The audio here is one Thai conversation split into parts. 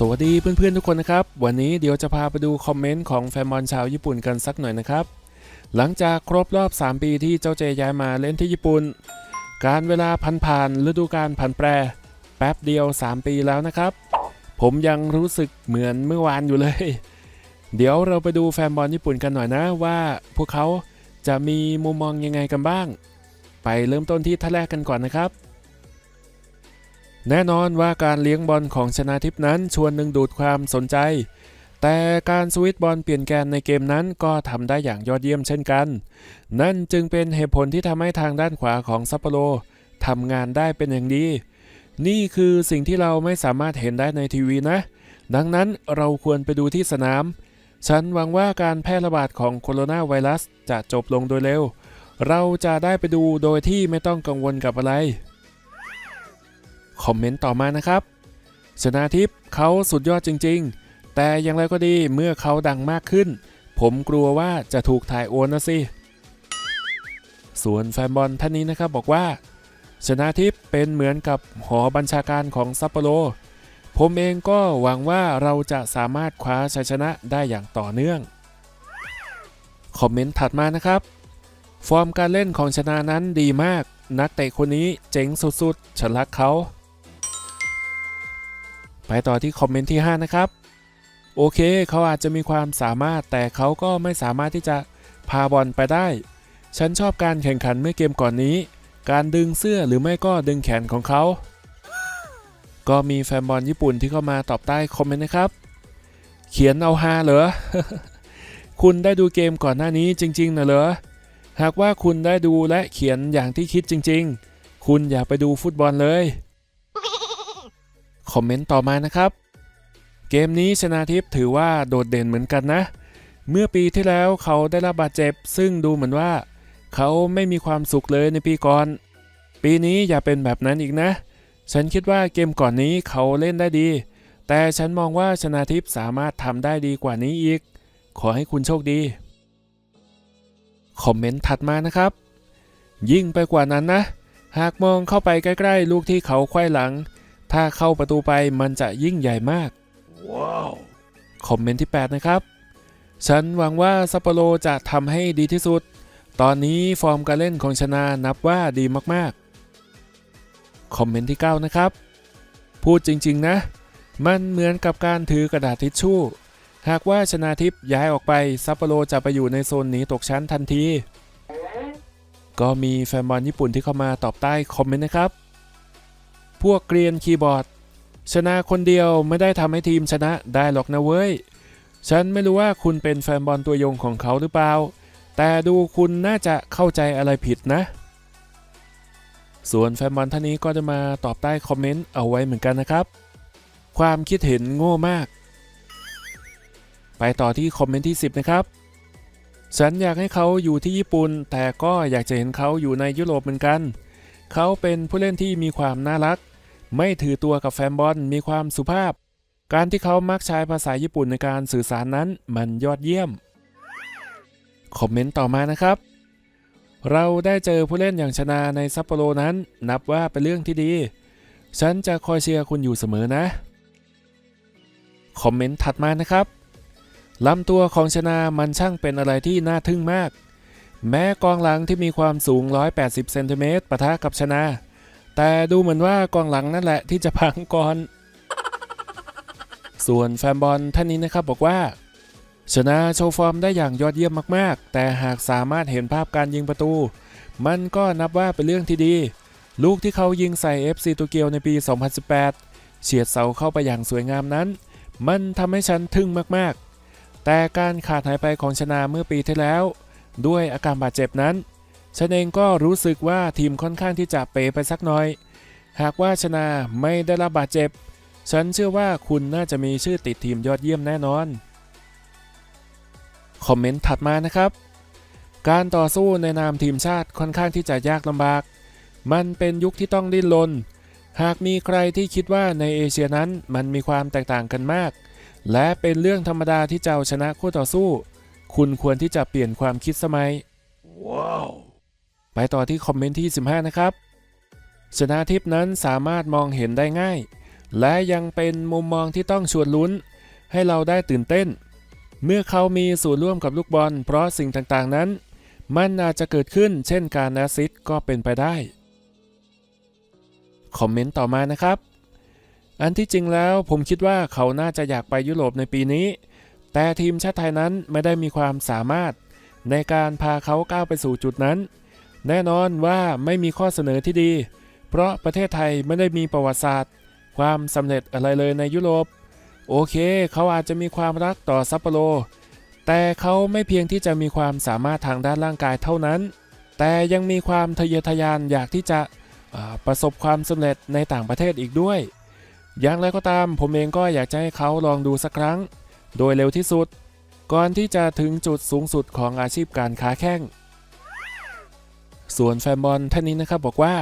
สวัสดีเพื่อนๆทุกคนนะครับ วันนี้เดี๋ยวจะพาไปดูคอมเมนต์ของแฟนบอลชาวญี่ปุ่นกันสักหน่อยนะครับ หลังจากครบรอบ 3 ปีที่เจ้าเจย้ายมาเล่นที่ญี่ปุ่น การเวลาพันผ่านฤดูกาลผันแปร แป๊บเดียว 3 ปีแล้วนะครับ ผมยังรู้สึกเหมือนเมื่อวานอยู่เลย เดี๋ยวเราไปดูแฟนบอลญี่ปุ่นกันหน่อยนะว่าพวกเขาจะมีมุมมองยังไงกันบ้าง ไปเริ่มต้นที่ท่าแรกกันก่อนนะครับ แน่นอนว่าการเลี้ยงบอลของชนาทิพนั้นชวนดึงดูดความสนใจ แต่การสวิตบอลเปลี่ยนแกนในเกมนั้นก็ทำได้อย่างยอดเยี่ยมเช่นกัน นั่นจึงเป็นเหตุผลที่ทำให้ทางด้านขวาของซัปโปโรทำงานได้เป็นอย่างดี นี่คือสิ่งที่เราไม่สามารถเห็นได้ในทีวีนะ ดังนั้นเราควรไปดูที่สนาม ฉันหวังว่าการแพร่ระบาดของโคโรนาไวรัสจะจบลงโดยเร็ว เราจะได้ไปดูโดยที่ไม่ต้องกังวลกับอะไร คอมเมนต์ต่อมานะครับชนาทิพย์เขาสุดยอดจริง ๆ แต่อย่างไรก็ดีเมื่อเขาดังมากขึ้น ผมกลัวว่าจะถูกถ่ายโอนนะสิ ส่วนแฟนบอลท่านนี้นะครับบอกว่าชนาทิพย์เป็นเหมือนกับหอบัญชาการของซัปโปโร ผมเองก็หวังว่าเราจะสามารถคว้าชัยชนะได้อย่างต่อเนื่อง คอมเมนต์ถัดมานะครับ ฟอร์มการเล่นของชนะนั้นดีมาก นักเตะคนนี้เจ๋งสุดๆ ฉันรักเขา ไปต่อที่คอมเมนต์ที่ 5 นะครับ โอเค เขาอาจจะมีความสามารถแต่เขาก็ไม่สามารถที่จะพาบอลไปได้ ฉันชอบการแข่งขันเมื่อเกมก่อนนี้ การดึงเสื้อหรือไม่ก็ดึงแขนของเขา ก็มีแฟนบอลญี่ปุ่นที่เข้ามาตอบใต้คอมเมนต์นะครับ เขียนเอาฮาเหรอ คุณได้ดูเกมก่อนหน้านี้จริงๆนะเหรอ หากว่าคุณได้ดูและเขียนอย่างที่คิดจริง ๆ คุณอย่าไปดูฟุตบอลเลย คอมเมนต์ต่อมานะครับ เกมนี้ชนาทิพย์ถือว่าโดดเด่นเหมือนกันนะ เมื่อปีที่แล้วเขาได้รับบาดเจ็บ ซึ่งดูเหมือนว่า เขาไม่มีความสุขเลยในปีก่อน ปีนี้อย่าเป็นแบบนั้นอีกนะ ฉันคิดว่าเกมก่อนนี้เขาเล่นได้ดี แต่ฉันมองว่าชนาทิพย์สามารถทำได้ดีกว่านี้อีก ขอให้คุณโชคดี คอมเมนต์ถัดมานะครับ ยิ่งไปกว่านั้นนะหากมองเข้าไปใกล้ ๆ ลูกที่เขาไขว้หลัง ถ้าเข้าประตูไปมันจะยิ่งใหญ่มาก ว้าว คอมเมนต์ที่ 8 นะครับ ฉันหวังว่าซัปโปโรจะทำให้ดีที่สุด ตอนนี้ฟอร์มการเล่นของชนานับว่าดีมากๆ คอมเมนต์ที่ 9 นะครับ พูดจริง ๆ นะ มันเหมือนกับการถือกระดาษทิชชู่ หากว่าชนาทิพย์ย้ายออกไปซัปโปโรจะไปอยู่ในโซนหนีตกชั้นทันที ก็มีแฟนบอลญี่ปุ่นที่เข้ามาตอบใต้คอมเมนต์นะครับ พวกเกรียนคีย์บอร์ด ชนะคนเดียวไม่ได้ทำให้ทีมชนะได้หรอกนะเว้ย ฉันไม่รู้ว่าคุณเป็นแฟนบอลตัวยงของเขาหรือเปล่า แต่ดูคุณน่าจะเข้าใจอะไรผิดนะ ส่วนแฟนบอลท่านนี้ก็จะมาตอบใต้คอมเมนต์เอาไว้เหมือนกันนะครับ ความคิดเห็นโง่มาก ไปต่อที่คอมเมนต์ที่ 10 นะครับฉันอยากให้เขาอยู่ที่ญี่ปุ่น แต่ก็อยากจะเห็นเขาอยู่ในยุโรปเหมือนกันเเขาเป็นผู้เล่นที่มีความน่ารัก ไม่ถือตัวกับแฟนบอลมีความสุภาพ การที่เขามักใช้ภาษาญี่ปุ่นในการสื่อสารนั้นมันยอดเยี่ยม คอมเมนต์ต่อมานะครับ เราได้เจอผู้เล่นอย่างชนาในซัปโปโรนั้น นับว่าเป็นเรื่องที่ดี ฉันจะคอยเชียร์คุณอยู่เสมอนะ คอมเมนต์ถัดมานะครับลำตัวของชนามันช่างเป็นอะไรที่น่าทึ่งมาก แม้กองหลังที่มีความสูง 180 เซนติเมตรปะทะกับชนาแต่ดูเหมือนว่ากองหลังนั่นแหละที่จะพังก่อน ส่วนแฟนบอลท่านนี้นะครับบอกว่า ชนะโชว์ฟอร์มได้อย่างยอดเยี่ยมมากๆ แต่หากสามารถเห็นภาพการยิงประตู มันก็นับว่าเป็นเรื่องที่ดี ลูกที่เขายิงใส่ FC โตเกียวในปี 2018 เฉียดเสาเข้าไปอย่างสวยงามนั้น มันทำให้ฉันทึ่งมากๆ แต่การขาดหายไปของชนาเมื่อปีที่แล้ว ด้วยอาการบาดเจ็บนั้นฉันเองก็รู้สึกว่าทีมค่อนข้างที่จะเปไปสักหน่อย หากว่าชนาไม่ได้รับบาดเจ็บ ฉันเชื่อว่าคุณน่าจะมีชื่อติดทีมยอดเยี่ยมแน่นอน คอมเมนต์ถัดมานะครับ การต่อสู้ในนามทีมชาติค่อนข้างที่จะยากลำบาก มันเป็นยุคที่ต้องดิ้นรน หากมีใครที่คิดว่าในเอเชียนั้นมันมีความแตกต่างกันมาก และเป็นเรื่องธรรมดาที่จะเอาชนะคู่ต่อสู้ คุณควรที่จะเปลี่ยนความคิดสมัย ว้าว ไปต่อที่คอมเมนต์ที่ 15 นะครับ ชนะทิพย์นั้นสามารถมองเห็นได้ง่าย และยังเป็นมุมมองที่ต้องชวนลุ้น ให้เราได้ตื่นเต้น เมื่อเขามีส่วนร่วมกับลูกบอล เพราะสิ่งต่างๆนั้น มันอาจจะเกิดขึ้นเช่นการแอสซิสต์ก็เป็นไปได้ คอมเมนต์ต่อมานะครับ อันที่จริงแล้วผมคิดว่าเขาน่าจะอยากไปยุโรปในปีนี้ แต่ทีมชาติไทยนั้นไม่ได้มีความสามารถในการพาเขาก้าวไปสู่จุดนั้น แน่นอนว่าไม่มีข้อเสนอที่ดี เพราะประเทศไทยไม่ได้มีประวัติศาสตร์ ความสำเร็จอะไรเลยในยุโรป โอเค เขาอาจจะมีความรักต่อซัปโปโร แต่เขาไม่เพียงที่จะมีความสามารถทางด้านร่างกายเท่านั้น แต่ยังมีความทะเยอทะยานอยากที่จะประสบความสำเร็จในต่างประเทศอีกด้วย อย่างไรก็ตามผมเองก็อยากจะให้เขาลองดูสักครั้ง โดยเร็วที่สุด ก่อนที่จะถึงจุดสูงสุดของอาชีพการค้าแข้ง ส่วนแฟนบอลท่านนี้นะครับบอกว่า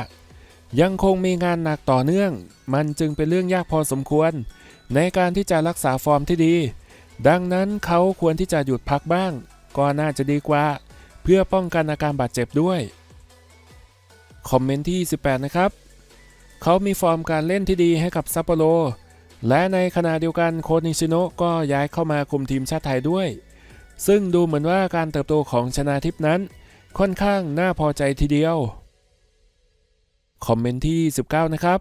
ยังคงมีงานหนักต่อเนื่อง มันจึงเป็นเรื่องยากพอสมควร ในการที่จะรักษาฟอร์มที่ดี ดังนั้นเขาควรที่จะหยุดพักบ้าง ก็น่าจะดีกว่า เพื่อป้องกันอาการบาดเจ็บด้วยคอมเมนต์ที่ 18 นะครับ เขามีฟอร์มการเล่นที่ดีให้กับซัปโปโร และในขณะเดียวกันโคชนิชิโนก็ย้ายเข้ามาคุมทีมชาติไทยด้วย ซึ่งดูเหมือนว่าการเติบโตของชนาทิพนั้น ค่อนข้างน่าพอใจทีเดียว คอมเมนต์ที่ 19 นะครับ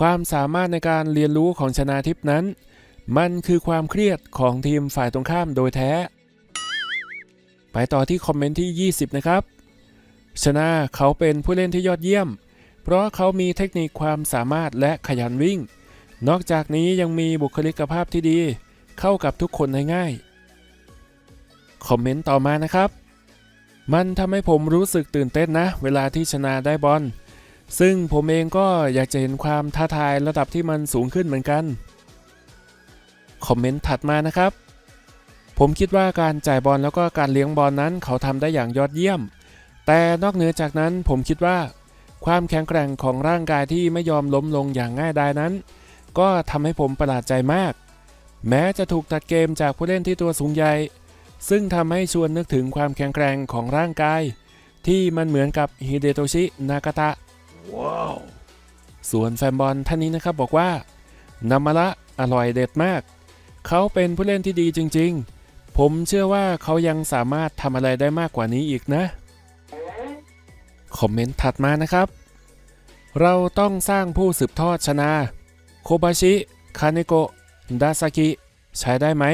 ความสามารถในการเรียนรู้ของชนาทิพนั้น มันคือความเครียดของทีมฝ่ายตรงข้ามโดยแท้ ไปต่อที่คอมเมนต์ที่ 20 นะครับ ชนะเขาเป็นผู้เล่นที่ยอดเยี่ยม เพราะเขามีเทคนิคความสามารถและขยันวิ่ง นอกจากนี้ยังมีบุคลิกภาพที่ดี เข้ากับทุกคนได้ง่าย คอมเมนต์ต่อมานะครับ มันทำให้ผมรู้สึกตื่นเต้นนะ เวลาที่ชนะได้บอลซึ่งผมเองก็อยากจะเห็นความท้าทายระดับที่มันสูงขึ้นเหมือนกัน คอมเมนต์ถัดมานะครับ ผมคิดว่าการจ่ายบอลแล้วก็การเลี้ยงบอลนั้นเขาทำได้อย่างยอดเยี่ยม แต่นอกเหนือจากนั้นผมคิดว่า ความแข็งแกร่งของร่างกายที่ไม่ยอมล้มลงอย่างง่ายดายนั้น ก็ทำให้ผมประหลาดใจมาก แม้จะถูกตัดเกมจากผู้เล่นที่ตัวสูงใหญ่ ซึ่งทำให้ชวนนึกถึงความแข็งแกร่งของร่างกาย ที่มันเหมือนกับฮิเดโตชินากาตะส่วนแฟนบอลท่านนี้นะครับบอกว่านามาระอร่อยเด็ดมาก เขาเป็นผู้เล่นที่ดีจริง ๆ ผมเชื่อว่าเขายังสามารถทำอะไรได้มากกว่านี้อีกนะ คอมเมนต์ถัดมานะครับ เราต้องสร้างผู้สืบทอดชนะ โคบาชิคาเนโกะดาซากิใช้ได้ไหม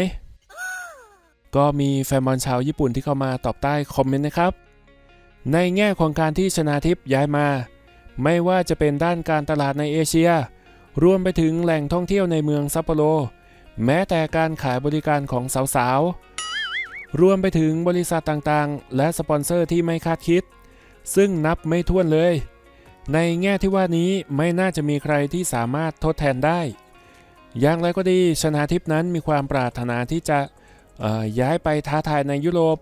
ก็มีแฟนบอลชาวญี่ปุ่นที่เข้ามาตอบใต้คอมเมนต์นะครับ ในแง่ของการที่ชนาทิพย์ย้ายมา ไม่ว่าจะเป็นด้านการตลาดในเอเชีย รวมไปถึงแหล่งท่องเที่ยวในเมืองซัปโปโร แม้แต่การขายบริการของสาวๆ รวมไปถึงบริษัทต่างๆ และสปอนเซอร์ที่ไม่คาดคิด ซึ่งนับไม่ถ้วนเลย ในแง่ที่ว่านี้ไม่น่าจะมีใครที่สามารถทดแทนได้ อย่างไรก็ดีชนาทิพนั้นมีความปรารถนาที่จะย้ายไปท้าทายในยุโรป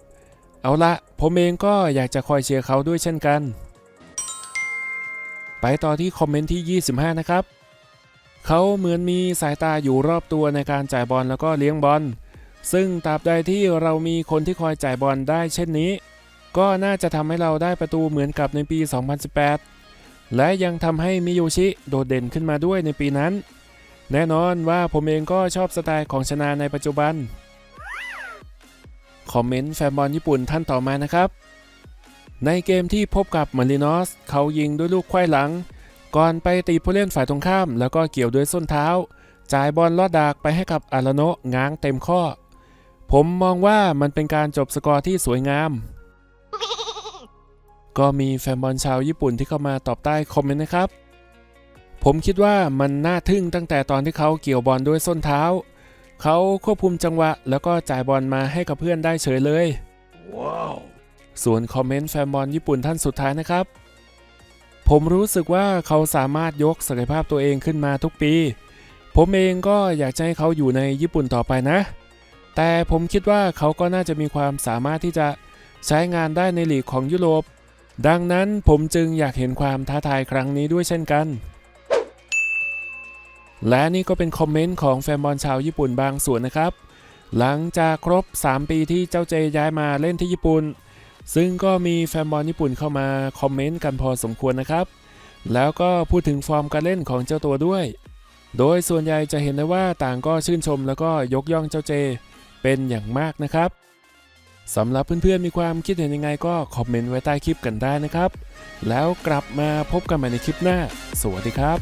เอาละผมเองก็อยากจะคอยเชียร์เขาด้วยเช่นกัน ไปต่อที่คอมเมนต์ที่ 25 นะครับ เขาเหมือนมีสายตาอยู่รอบตัวในการจ่ายบอลแล้วก็เลี้ยงบอล ซึ่งตราบใดที่เรามีคนที่คอยจ่ายบอลได้เช่นนี้ ก็น่าจะทำให้เราได้ประตูเหมือนกับในปี 2018 และยังทำให้มิโยชิโดดเด่นขึ้นมาด้วยในปีนั้น แน่นอนว่าผมเองก็ชอบสไตล์ของชนาในปัจจุบัน คอมเมนต์แฟนบอลญี่ปุ่นท่านต่อมานะครับ ในเกมที่พบกับมารินอสเขายิงด้วยลูกไขว้หลัง ก่อนไปตีผู้เล่นฝ่ายตรงข้าม แล้วก็เกี่ยวด้วยส้นเท้า จ่ายบอลลอดดากไปให้กับอาราโนะง้างเต็มข้อ ผมมองว่ามันเป็นการจบสกอร์ที่สวยงาม ก็มีแฟนบอลชาวญี่ปุ่นที่เข้ามาตอบใต้คอมเมนต์นะครับ ผมคิดว่ามันน่าทึ่งตั้งแต่ตอนที่เขาเกี่ยวบอลด้วยส้นเท้า เขาควบคุมจังหวะ แล้วก็จ่ายบอลมาให้กับเพื่อนได้เฉยเลยส่วนคอมเมนต์แฟนบอลญี่ปุ่นท่านสุดท้ายนะครับ ผมรู้สึกว่าเขาสามารถยกศักยภาพตัวเองขึ้นมาทุกปี ผมเองก็อยากจะให้เขาอยู่ในญี่ปุ่นต่อไปนะ แต่ผมคิดว่าเขาก็น่าจะมีความสามารถที่จะใช้งานได้ในลีกของยุโรป ดังนั้นผมจึงอยากเห็นความท้าทายครั้งนี้ด้วยเช่นกัน และนี่ก็เป็นคอมเมนต์ของแฟนบอลชาวญี่ปุ่นบางส่วนนะครับ หลังจากครบ 3 ปีที่เจ้าเจย้ายมาเล่นที่ญี่ปุ่น ซึ่งก็มีแฟนบอลญี่ปุ่นเข้ามาคอมเมนต์กันพอสมควรนะครับ แล้วก็พูดถึงฟอร์มการเล่นของเจ้าตัวด้วย โดยส่วนใหญ่จะเห็นได้ว่าต่างก็ชื่นชมแล้วก็ยกย่องเจ้าเจ เป็นอย่างมากนะครับ สำหรับเพื่อนๆมีความคิดเห็นยังไงก็คอมเมนต์ไว้ใต้คลิปกันได้นะครับ แล้วกลับมาพบกันใหม่ในคลิปหน้า สวัสดีครับ